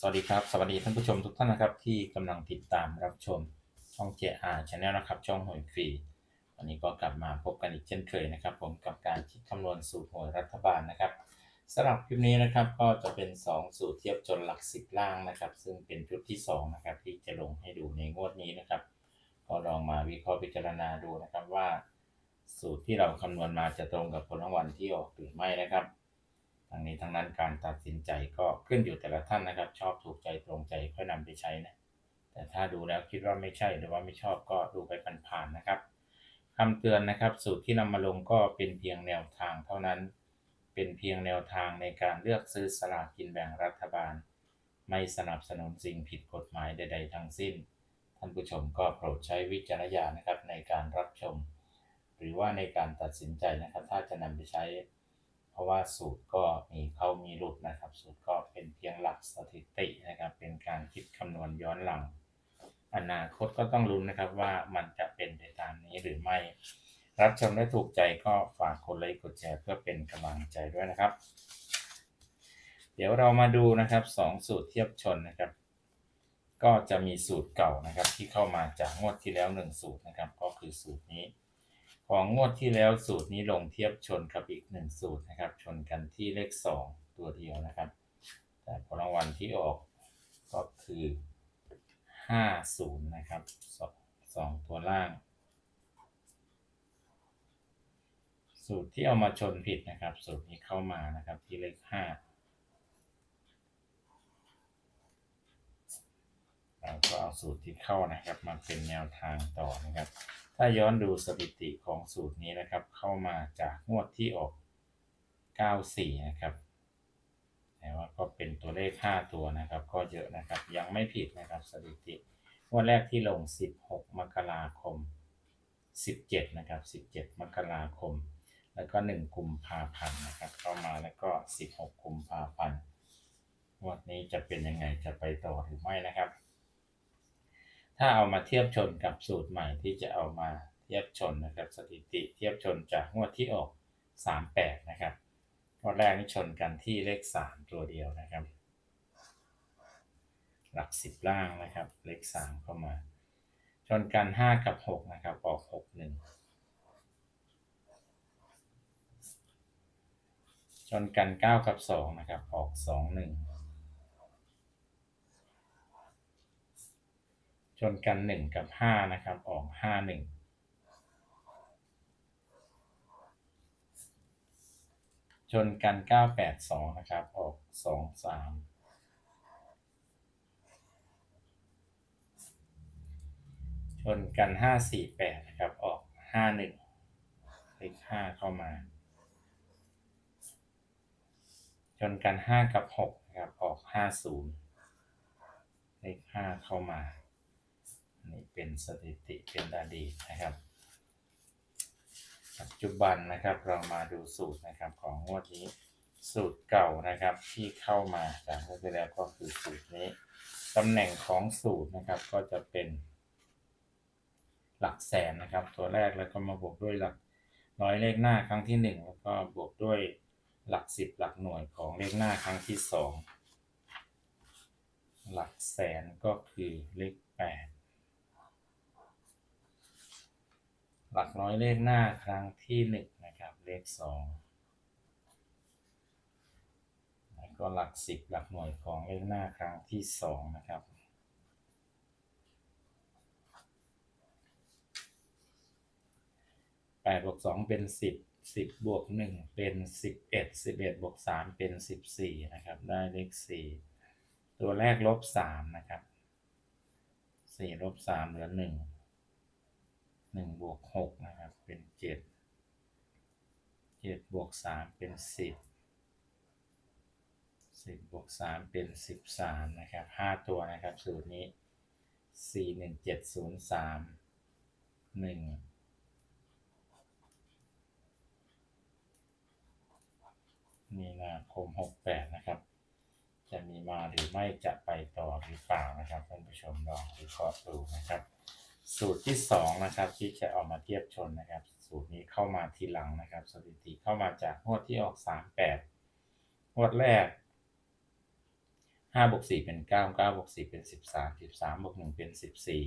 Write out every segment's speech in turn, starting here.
สวัสดีครับ สวัสดีท่านผู้ชมทุกท่านนะครับ ที่กำลังติดตามรับชมช่อง JR Channel นะครับ ช่องหวยฟรีวันนี้ก็กลับมาพบกันอีกเช่นเคยนะครับ ผมกับการคิดคำนวณสูตรหวยรัฐบาลนะครับสำหรับคลิปนี้นะครับก็จะเป็น 2 สูตรเทียบจนหลัก10ล่างนะครับ ซึ่งเป็นชุดที่2นะครับที่จะลงให้ดูในงวดนี้นะครับ ก็ลองมาวิเคราะห์พิจารณาดูนะครับว่า สูตรที่เราคำนวณมาจะตรงกับผลรางวัลที่ออกหรือไม่นะครับ ทั้งนี้ทั้งนั้นการตัดสินใจก็ขึ้นอยู่แต่ละท่านนะครับ ชอบถูกใจตรงใจค่อยนำไปใช้นะ แต่ถ้าดูแล้วคิดว่าไม่ใช่หรือว่าไม่ชอบก็ดูไปผ่านๆนะครับคำเตือนนะครับ สูตรที่นำมาลงก็เป็นเพียงแนวทางเท่านั้น เป็นเพียงแนวทางในการเลือกซื้อสลากกินแบ่งรัฐบาล ไม่สนับสนุนสิ่งผิดกฎหมายใด ๆ ทั้งสิ้น ท่านผู้ชมก็โปรดใช้วิจารณญาณนะครับในการรับชม หรือว่าในการตัดสินใจนะครับ ถ้าจะนำไปใช้ เพราะว่าสูตรก็มีเข้ามีหลุดนะครับ สูตรก็เป็นเพียงหลักสถิตินะครับ เป็นการคิดคำนวณย้อนหลัง อนาคตก็ต้องลุ้นนะครับว่ามันจะเป็นไปตามนี้หรือไม่ รับชมได้ถูกใจก็ฝากกดไลค์กดแชร์เพื่อเป็นกำลังใจด้วยนะครับ เดี๋ยวเรามาดูนะครับสองสูตรเทียบชนนะครับ ก็จะมีสูตรเก่านะครับที่เข้ามาจากงวดที่แล้วหนึ่งสูตรนะครับ ก็คือสูตรนี้ ของงวดที่แล้วสูตรนี้ลงเทียบชนกับอีกหนึ่งสูตรนะครับ ชนกันที่เลขสองตัวเดียวนะครับ แต่ผลรางวัลที่ออกก็คือห้าศูนย์นะครับสสองตัวล่าง สูตรที่เอามาชนผิดนะครับ สูตรนี้เข้ามานะครับที่เลขห้าเราก็เอาสูตรที่เข้านะครับมาเป็นแนวทางต่อนะครับ ถ้าย้อนดูสถิติของสูตรนี้นะครับ เข้ามาจากงวดที่ออก 94 นะครับแต่ว่าก็เป็นตัวเลข 5 ตัวนะครับ ก็เยอะนะครับ ยังไม่ผิดนะครับสถิติงวดแรกที่ลง 16 มกราคม 17 นะครับ 17 มกราคม แล้วก็ 1 กุมภาพันธ์นะครับ เข้ามาแล้วก็ 16 กุมภาพันธ์งวดนี้จะเป็นยังไงจะไปต่อหรือไม่นะครับ ถ้าเอามาเทียบชนกับสูตรใหม่ที่จะเอามาเทียบชนนะครับสถิติเทียบชนจากงวดที่ออก 38 นะครับงวดแรกนี่ชนกันที่เลข 3 ตัวเดียวนะครับ หลัก 10 ล่างนะครับ เลข 3 เข้ามา ชนกัน 5 กับ 6 นะครับ ออก 6 1 ชนกัน 9 กับ 2 นะครับ ออก 2 ชนกันหนึ่งกับห้านะครับออกห้าหนึ่งชนกันเก้าแปดสองนะครับออกสองสามชนกันห้าสี่แปดนะครับออกห้าหนึ่งเลขห้าเข้ามา ชนกันห้ากับหกนะครับออกห้าศูนย์เลขห้าเข้ามา นี่เป็นสถิติเป็นอดีตนะครับ ปัจจุบันนะครับเรามาดูสูตรนะครับของงวดนี้สูตรเก่านะครับที่เข้ามาจากงวดที่แล้วก็คือสูตรนี้ตำแหน่งของสูตรนะครับก็จะเป็นหลักแสนนะครับ ตัวแรกแล้วก็มาบวกด้วยหลักร้อยเลขหน้าครั้งที่ 1 แล้วก็บวกด้วยหลัก 10 หลักหน่วยของเลขหน้าครั้งที่ 2 หลักแสนก็คือเลข 8 หลักร้อยเลขหน้าครั้งที่หนึ่งนะครับ เลขสองแล้วก็หลักสิบหลักหน่วยของเลขหน้าครั้งที่สองนะครับแปดบวกสองเป็นสิบสิบบวกหนึ่งเป็นสิบเอ็ดสิบเอ็ดบวกสามเป็นสิบสี่นะครับ ได้เลขสี่ตัวแรกลบสามนะครับสี่ลบสามเหลือหนึ่ง หนึ่งบวกหกนะครับ เป็นเจ็ดเจ็ดบวกสามเป็นสิบสิบบวกสามเป็นสิบสามนะครับห้าตัวนะครับ สูตรนี้สี่หนึ่งเจ็ดศูนย์สามหนึ่งมีนาคมหกแปดนะครับ จะมีมาหรือไม่จะไปต่อหรือเปล่านะครับท่านผู้ชมลองวิเคราะห์ดูนะครับ สูตรที่สองนะครับที่จะเอามาเทียบชนนะครับ สูตรนี้เข้ามาทีหลังนะครับ สถิติเข้ามาจากงวดที่ออกสามแปดงวดแรกห้าบวกสี่เป็นเก้าเก้าบวกสี่เป็นสิบสามสิบสามบวกหนึ่งเป็นสิบสี่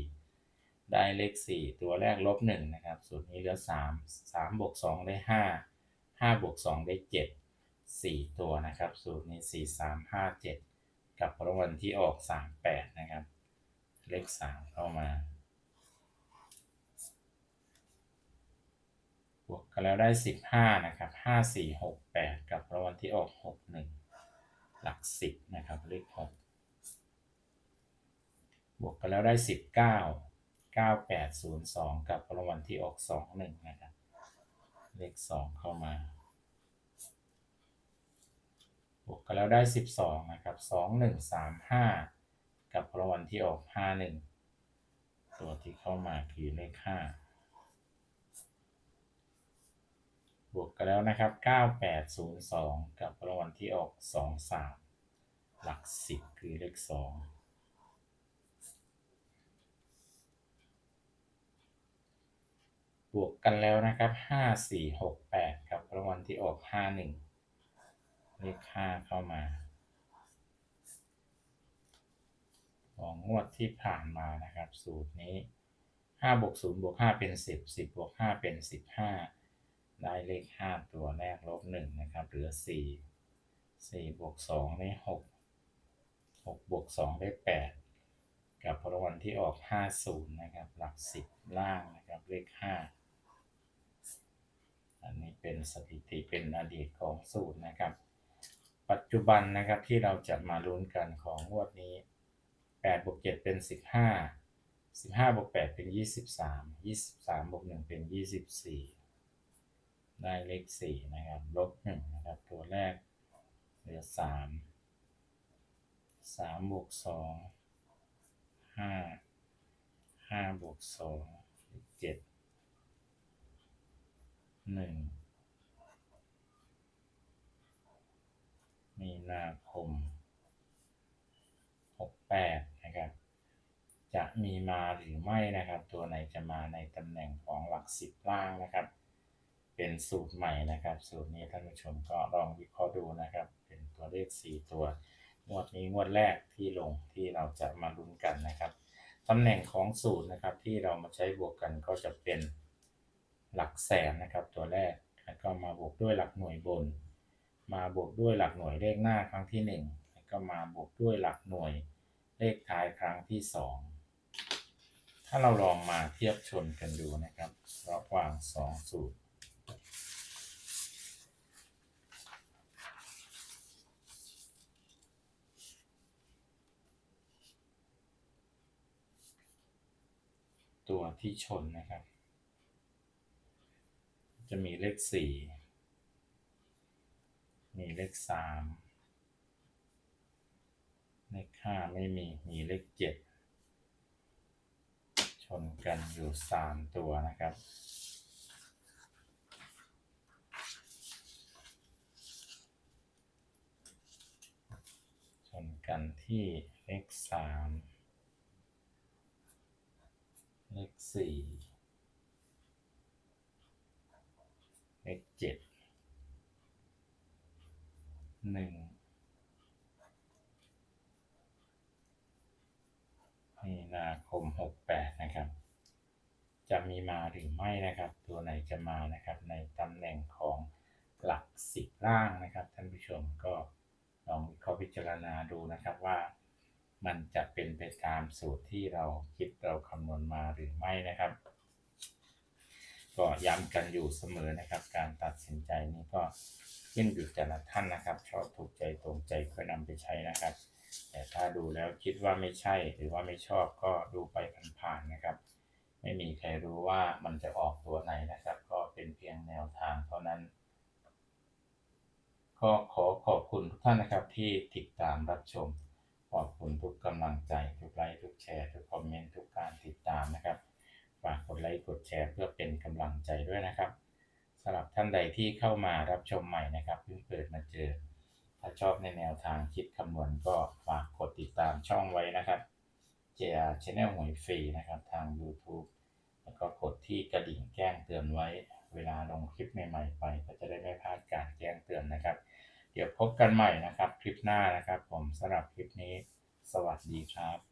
ได้เลขสี่ตัวแรกลบหนึ่งนะครับ สูตรนี้เหลือสามสามบวกสองได้ห้าห้าบวกสองได้เจ็ดสี่ตัวนะครับ สูตรนี้สี่สามห้าเจ็ดกับรางวัลที่ออกสามแปดนะครับ เลขสามเข้ามา บวกกันแล้วได้ 15 นะครับ 5 4 6 8 กับรางวัลที่ออก 61 หลัก 10 นะครับเลข6บวกกันแล้วได้ 19 9802 กับรางวัลที่ออก 21 นะครับ เลข 2 เข้ามา บวกกันแล้วได้ 12 นะครับ 2135 กับรางวัลที่ออก 51 ตัวที่เข้ามาคือเลข 5 บวกกันแล้วนะครับ 9802 กับรางวัลที่ออก 23 หลัก 10 คือเลข 2บวกกันแล้วนะครับ 5468กับรางวัลที่ออก 51 เลข5เข้ามา ของงวดที่ผ่านมานะครับ สูตรนี้ 5 บวก 0 บวก 5 เป็น 10 10 บวก 5 เป็น 15 ได้เลข 5 ตัวแรกลบ1นะครับ เหลือ 4 4บวก2ได้6 6บวก2ได้ 8 กับรางวัลที่ออก 50 นะครับ หลัก 10 ล่างนะครับ เลข 5 อันนี้เป็นสถิติเป็นอดีตของสูตรนะครับ ปัจจุบันนะครับที่เราจะมาลุ้นกันของงวดนี้8บวก7เป็น 15 15บวก8เป็น 23 23บวก1เป็น 24 ได้เลข4นะครับลบ1นะครับตัวแรกเหลือ3 3บวก2 5 5บวก2 7 1มีนาคม68นะครับ จะมีมาหรือไม่นะครับ ตัวไหนจะมาในตำแหน่งของหลักสิบล่างนะครับ เป็นสูตรใหม่นะครับ สูตรนี้ท่านผู้ชมก็ลองวิเคราะห์ดูนะครับ เป็นตัวเลข 4 ตัวงวดนี้งวดแรกที่ลงที่เราจะมาลุ้นกันนะครับตำแหน่งของสูตรนะครับที่เรามาใช้บวกกันก็จะเป็นหลักแสนนะครับ ตัวแรกแล้วก็มาบวกด้วยหลักหน่วยบน มาบวกด้วยหลักหน่วยเลขหน้าครั้งที่ 1 แล้วก็มาบวกด้วยหลักหน่วยเลขท้ายครั้งที่ 2 ถ้าเราลองมาเทียบชนกันดูนะครับระหว่าง 2 สูตร ตัวที่ชนนะครับ จะมีเลข4มีเลข3เลข5ไม่มี มีเลข7ชนกันอยู่3ตัวนะครับชนกันที่เลข3 เลข4เลข7 1มีนาคม68นะครับ จะมีมาหรือไม่นะครับ ตัวไหนจะมานะครับ ในตำแหน่งของหลักสิบล่างนะครับ ท่านผู้ชมก็ลองวิเคราะห์พิจารณาดูนะครับว่า มันจะเป็นไปตามสูตรที่เราคิดเราคำนวณมาหรือไม่นะครับ ก็ย้ำกันอยู่เสมอนะครับ การตัดสินใจนี้ก็ขึ้นอยู่แต่ละท่านนะครับ ชอบถูกใจตรงใจก็นำไปใช้นะครับ แต่ถ้าดูแล้วคิดว่าไม่ใช่หรือว่าไม่ชอบก็ดูไปผ่านๆนะครับ ไม่มีใครรู้ว่ามันจะออกตัวไหนนะครับ ก็เป็นเพียงแนวทางเท่านั้นก็ขอขอบคุณทุกท่านนะครับที่ติดตามรับชม ขอบคุณทุกกำลังใจ ทุกไลค์ ทุกแชร์ ทุกคอมเมนต์ ทุกการติดตามนะครับ ฝากกดไลค์ กดแชร์เพื่อเป็นกำลังใจด้วยนะครับสำหรับท่านใดที่เข้ามารับชมใหม่นะครับเพิ่งเปิดมาเจอ ถ้าชอบในแนวทางคิดคำนวณก็ฝากกดติดตามช่องไว้นะครับ JR Channel หวยฟรีนะครับทาง YouTube แล้วก็กดที่กระดิ่งแจ้งเตือนไว้ เวลาลงคลิปใหม่ๆไป ก็จะได้ไม่พลาดการแจ้งเตือนนะครับ เดี๋ยวพบกันใหม่นะครับ คลิปหน้านะครับ ผมสำหรับคลิปนี้ สวัสดีครับ